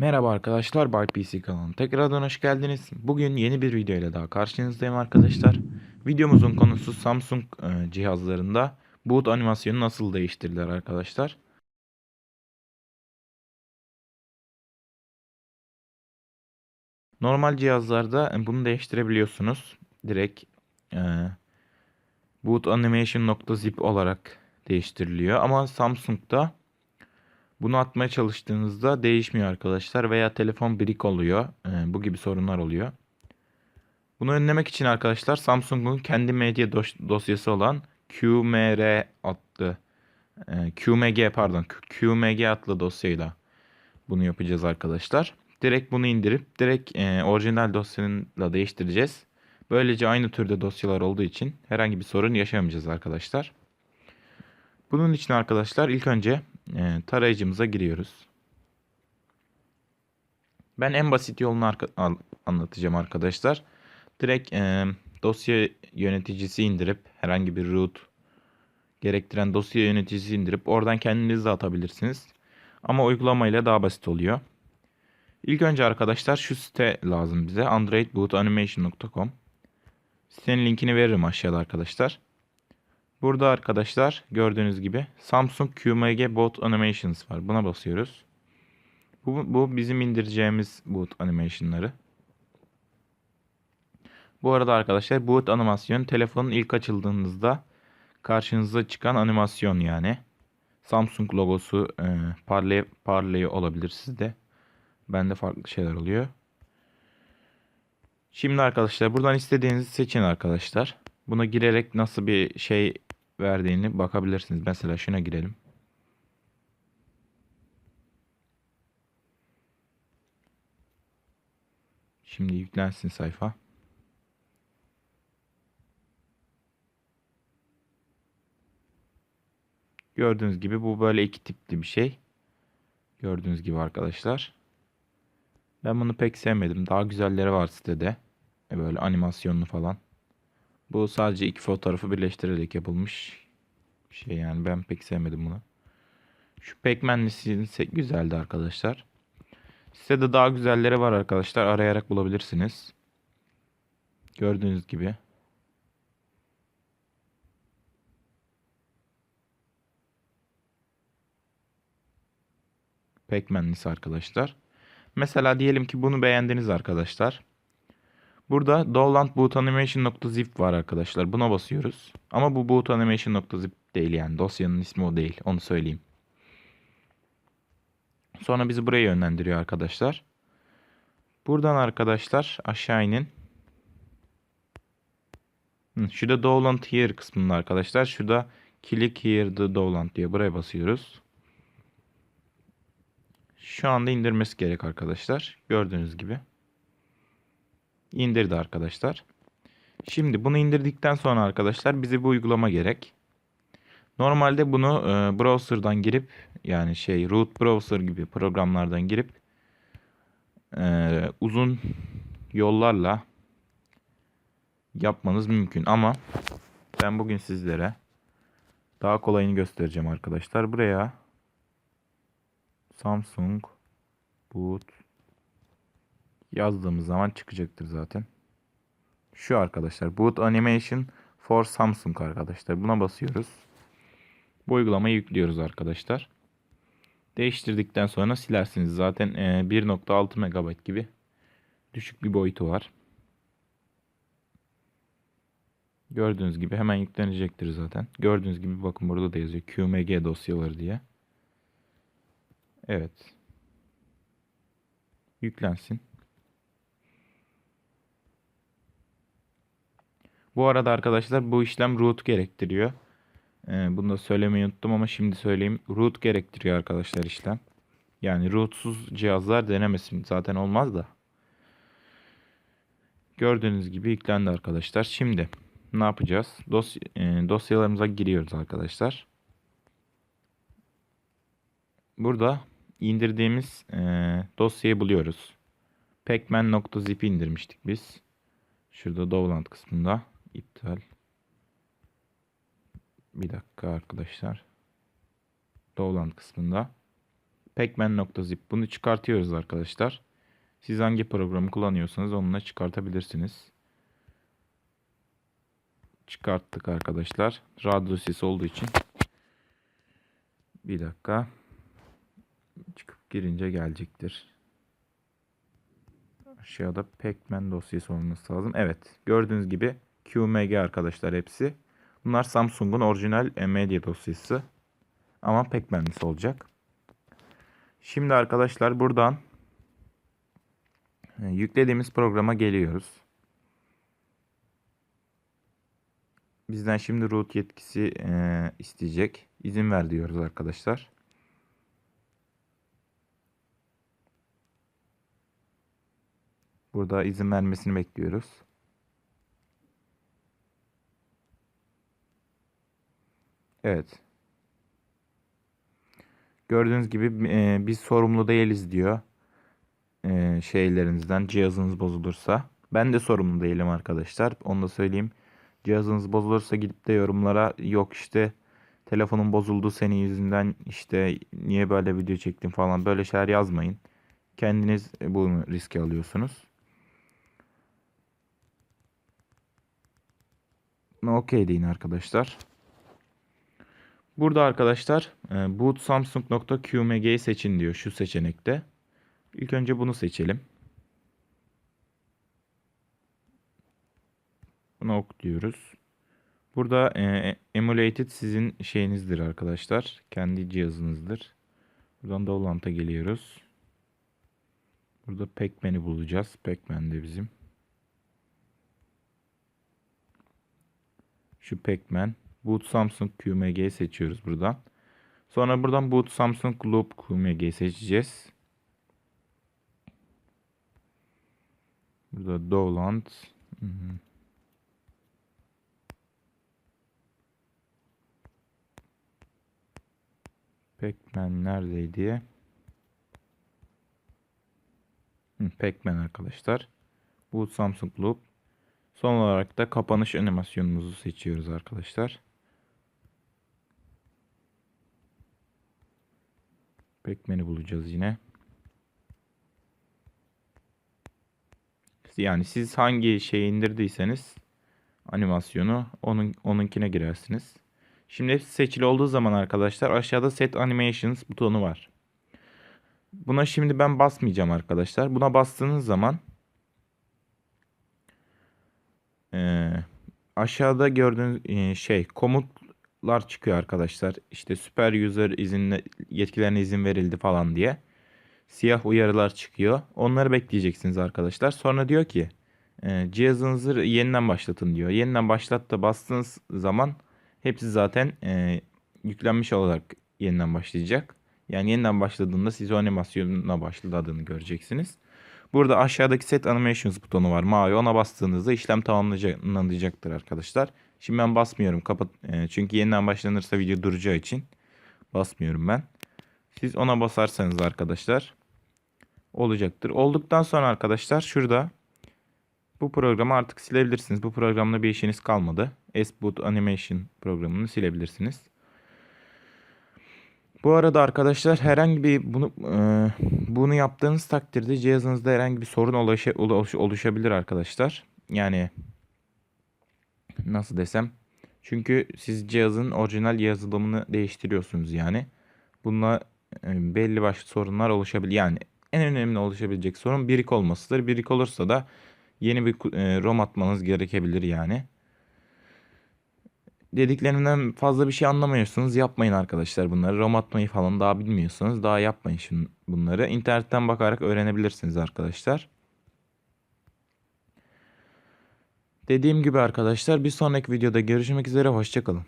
Merhaba arkadaşlar, Bay PC kanalına tekrardan hoş geldiniz. Bugün yeni bir video ile daha karşınızdayım arkadaşlar. Videomuzun konusu Samsung e, cihazlarında boot animasyonu nasıl değiştirilir arkadaşlar. Normal cihazlarda e, bunu değiştirebiliyorsunuz. Direkt e, bootanimation.zip olarak değiştiriliyor. Ama Samsung'da bunu atmaya çalıştığınızda değişmiyor arkadaşlar veya telefon brick oluyor. Ee, bu gibi sorunlar oluyor. Bunu önlemek için arkadaşlar Samsung'un kendi medya dos- dosyası olan QMR adlı e, QMG pardon QMG adlı dosyayla bunu yapacağız arkadaşlar. Direkt bunu indirip direkt e, orijinal dosyanınla değiştireceğiz. Böylece aynı türde dosyalar olduğu için herhangi bir sorun yaşamayacağız arkadaşlar. Bunun için arkadaşlar ilk önce e, tarayıcımıza giriyoruz. Ben en basit yolunu arka- anlatacağım arkadaşlar. Direkt e, dosya yöneticisi indirip herhangi bir root gerektiren dosya yöneticisi indirip oradan kendiniz de atabilirsiniz. Ama uygulamayla daha basit oluyor. İlk önce arkadaşlar şu site lazım bize. androidbootanimation.com Sitenin linkini veririm aşağıda arkadaşlar. Burada arkadaşlar gördüğünüz gibi Samsung QMG Boot Animations var. Buna basıyoruz. Bu, bu bizim indireceğimiz boot animationları. Bu arada arkadaşlar boot animasyon telefonun ilk açıldığınızda karşınıza çıkan animasyon yani. Samsung logosu e, parlay parlıyor olabilir sizde. Bende farklı şeyler oluyor. Şimdi arkadaşlar buradan istediğinizi seçin arkadaşlar. Buna girerek nasıl bir şey verdiğini bakabilirsiniz. Mesela şuna girelim. Şimdi yüklensin sayfa. Gördüğünüz gibi bu böyle iki tipli bir şey. Gördüğünüz gibi arkadaşlar. Ben bunu pek sevmedim. Daha güzelleri var sitede. E böyle animasyonlu falan. Bu sadece iki fotoğrafı birleştirerek yapılmış bir şey yani ben pek sevmedim bunu. Şu Pac-Man'lisi güzeldi arkadaşlar. Sitede daha güzelleri var arkadaşlar. Arayarak bulabilirsiniz. Gördüğünüz gibi. Pac-Man'lisi arkadaşlar. Mesela diyelim ki bunu beğendiniz arkadaşlar. Burada Dowland Boot Animation.zip var arkadaşlar. Buna basıyoruz. Ama bu Boot Animation.zip değil yani. Dosyanın ismi o değil. Onu söyleyeyim. Sonra bizi buraya yönlendiriyor arkadaşlar. Buradan arkadaşlar aşağı inin. Şurada Dowland Here kısmında arkadaşlar. Şurada Click Here the Dowland diye buraya basıyoruz. Şu anda indirmesi gerek arkadaşlar. Gördüğünüz gibi. İndirdi arkadaşlar. Şimdi bunu indirdikten sonra arkadaşlar bize bu uygulama gerek. Normalde bunu e, browser'dan girip yani şey root browser gibi programlardan girip e, uzun yollarla yapmanız mümkün ama ben bugün sizlere daha kolayını göstereceğim arkadaşlar. Buraya Samsung Boot yazdığımız zaman çıkacaktır zaten. Şu arkadaşlar Boot Animation for Samsung arkadaşlar. Buna basıyoruz. Bu uygulamayı yüklüyoruz arkadaşlar. Değiştirdikten sonra silersiniz. Zaten 1.6 MB gibi düşük bir boyutu var. Gördüğünüz gibi hemen yüklenecektir zaten. Gördüğünüz gibi bakın burada da yazıyor QMG dosyaları diye. Evet. Yüklensin. Bu arada arkadaşlar bu işlem root gerektiriyor. Ee, bunu da söylemeyi unuttum ama şimdi söyleyeyim. Root gerektiriyor arkadaşlar işlem. Yani rootsuz cihazlar denemesin. Zaten olmaz da. Gördüğünüz gibi yüklendi arkadaşlar. Şimdi ne yapacağız? Dosy e, dosyalarımıza giriyoruz arkadaşlar. Burada indirdiğimiz e, dosyayı buluyoruz. Pacman.zip indirmiştik biz. Şurada Dowland kısmında iptal. Bir dakika arkadaşlar. Dowland kısmında pacman.zip bunu çıkartıyoruz arkadaşlar. Siz hangi programı kullanıyorsanız onunla çıkartabilirsiniz. Çıkarttık arkadaşlar. RAR dosyası olduğu için. Bir dakika. Çıkıp girince gelecektir. Aşağıda Pacman dosyası olması lazım. Evet. Gördüğünüz gibi QMG arkadaşlar hepsi. Bunlar Samsung'un orijinal medya dosyası. Ama Pacman'lisi olacak. Şimdi arkadaşlar buradan e, yüklediğimiz programa geliyoruz. Bizden şimdi root yetkisi e, isteyecek. İzin ver diyoruz arkadaşlar. Burada izin vermesini bekliyoruz. Evet. Gördüğünüz gibi e, biz sorumlu değiliz diyor. E, şeylerinizden cihazınız bozulursa. Ben de sorumlu değilim arkadaşlar. Onu da söyleyeyim. Cihazınız bozulursa gidip de yorumlara yok işte telefonun bozuldu senin yüzünden işte niye böyle video çektin falan böyle şeyler yazmayın. Kendiniz bunu riske alıyorsunuz. Okey deyin arkadaşlar. Burada arkadaşlar e, boot samsung.qmg'yi seçin diyor şu seçenekte. İlk önce bunu seçelim. Buna ok diyoruz. Burada e, emulated sizin şeyinizdir arkadaşlar. Kendi cihazınızdır. Buradan Download'a geliyoruz. Burada Pacman'i bulacağız. Pacman de bizim. Şu Pacman. Boot Samsung QMG seçiyoruz buradan. Sonra buradan Boot Samsung Loop QMG seçeceğiz. Burada Dowland. Hı -hı. Pacman neredeydi? Pacman arkadaşlar. Bu Samsung Loop. Son olarak da kapanış animasyonumuzu seçiyoruz arkadaşlar. Pacman'i bulacağız yine. Yani siz hangi şeyi indirdiyseniz animasyonu onun onunkine girersiniz. Şimdi seçili olduğu zaman arkadaşlar aşağıda Set Animations butonu var. Buna şimdi ben basmayacağım arkadaşlar. Buna bastığınız zaman e, aşağıda gördüğünüz e, şey komutlar çıkıyor arkadaşlar. İşte super user izinle yetkilerine izin verildi falan diye. Siyah uyarılar çıkıyor. Onları bekleyeceksiniz arkadaşlar. Sonra diyor ki e, cihazınızı yeniden başlatın diyor. Yeniden başlat da bastığınız zaman Hepsi zaten e, yüklenmiş olarak yeniden başlayacak. Yani yeniden başladığında siz o animasyonuna başladığını göreceksiniz. Burada aşağıdaki Set Animations butonu var. Mavi ona bastığınızda işlem tamamlanacaktır arkadaşlar. Şimdi ben basmıyorum. Kapat e, çünkü yeniden başlanırsa video duracağı için basmıyorum ben. Siz ona basarsanız arkadaşlar olacaktır. Olduktan sonra arkadaşlar şurada bu programı artık silebilirsiniz. Bu programla bir işiniz kalmadı. S-Boot Animation programını silebilirsiniz. Bu arada arkadaşlar herhangi bir bunu e, bunu yaptığınız takdirde cihazınızda herhangi bir sorun oluşa, oluş, oluşabilir arkadaşlar. Yani nasıl desem? Çünkü siz cihazın orijinal yazılımını değiştiriyorsunuz yani. Bununla e, belli başlı sorunlar oluşabilir. Yani en önemli oluşabilecek sorun birik olmasıdır. Birik olursa da yeni bir e, ROM atmanız gerekebilir yani. Dediklerimden fazla bir şey anlamıyorsunuz. Yapmayın arkadaşlar bunları. ROM atmayı falan daha bilmiyorsanız daha yapmayın şun, bunları. İnternetten bakarak öğrenebilirsiniz arkadaşlar. Dediğim gibi arkadaşlar bir sonraki videoda görüşmek üzere. Hoşçakalın.